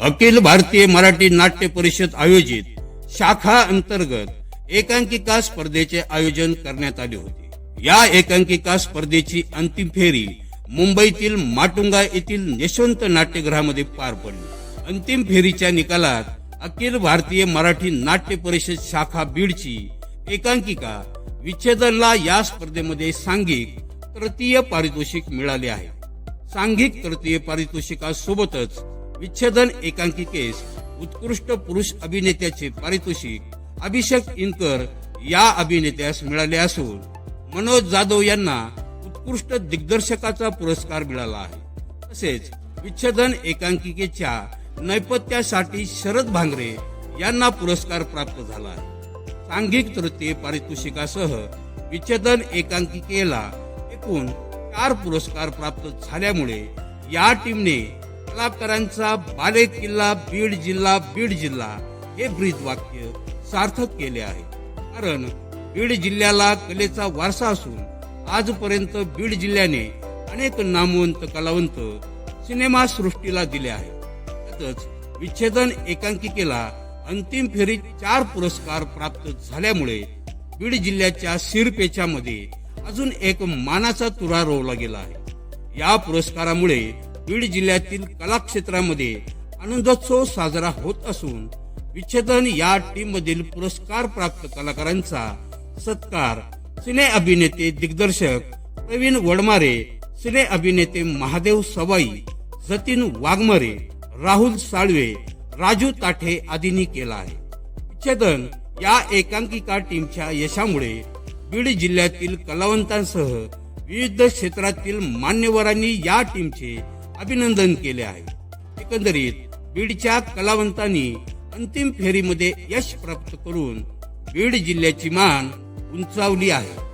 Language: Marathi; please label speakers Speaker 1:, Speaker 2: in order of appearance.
Speaker 1: अखिल भारतीय मराठी नाट्य परिषद आयोजित शाखा अंतर्गत एकांकिका स्पर्धेचे आयोजन करण्यात आले होते. या एकांकिका स्पर्धेची अंतिम फेरी मुंबईतील माटुंगा येथील यशवंत नाट्यगृहामध्ये पार पडली. अंतिम फेरीच्या निकालात अखिल भारतीय मराठी नाट्य परिषद शाखा बीडची एकांकिका विच्छेदनला या स्पर्धेमध्ये सांघिक तृतीय पारितोषिक मिळाले आहे. सांघिक तृतीय पारितोषिकासोबतच विच्छेदन एकांकिकेस उत्कृष्ट पुरुष अभिनेत्याचे पारितोषिक अभिषेक इनकर या अभिनेत्यास मिळाले असून मनोज जाधव यांना उत्कृष्ट दिग्दर्शकाचा पुरस्कार मिळाला आहे. तसेच विच्छेदन एकांकिकेच्या नैपथ्यासाठी शरद भांगरे यांना पुरस्कार प्राप्त झाला आहे. सांघिक तृतीय पारितोषिकासह विच्छेदन एकांकिकेला एकूण चार पुरस्कार प्राप्त झाल्यामुळे या टीमने कलाकारांचा बाले किल्ला बीड जिल्हा बीड जिल्हा हे ब्रीद वाक्य सार्थक केले आहे. कारण बीड जिल्ह्याला कलेचा वारसा असून आजपर्यंत बीड जिल्ह्याने अनेक नामवंत कलावंत सिनेमा सृष्टीला दिले आहे त्यातच विच्छेदन एकांकिकेला अंतिम फेरीत चार पुरस्कार प्राप्त झाल्यामुळे बीड जिल्ह्याच्या सिरपेचामध्ये अजून एक मानाचा तुरा रोवला गेला आहे. या पुरस्कारामुळे बीड जिल्ह्यातील कला क्षेत्रामध्ये आनंदोत्सव साजरा होत असून विच्छेदन या टीम मधील पुरस्कार प्राप्त कलाकारांचा सत्कार सिने अभिनेते दिग्दर्शक प्रवीण वडमारे सिने अभिनेते महादेव सवाई जतीन वाघमारे राहुल साळवे राजू ताठे आदींनी केला आहे. विच्छेदन या एकांकिका टीमच्या यशामुळे बीड जिल्ह्यातील कलावंतांसह विविध क्षेत्रातील मान्यवरांनी या टीमचे अभिनंदन केले आहे. एकंदरीत बीडच्या कलावंतांनी अंतिम फेरीमध्ये यश प्राप्त करून बीड जिल्ह्याची मान उंचावली आहे.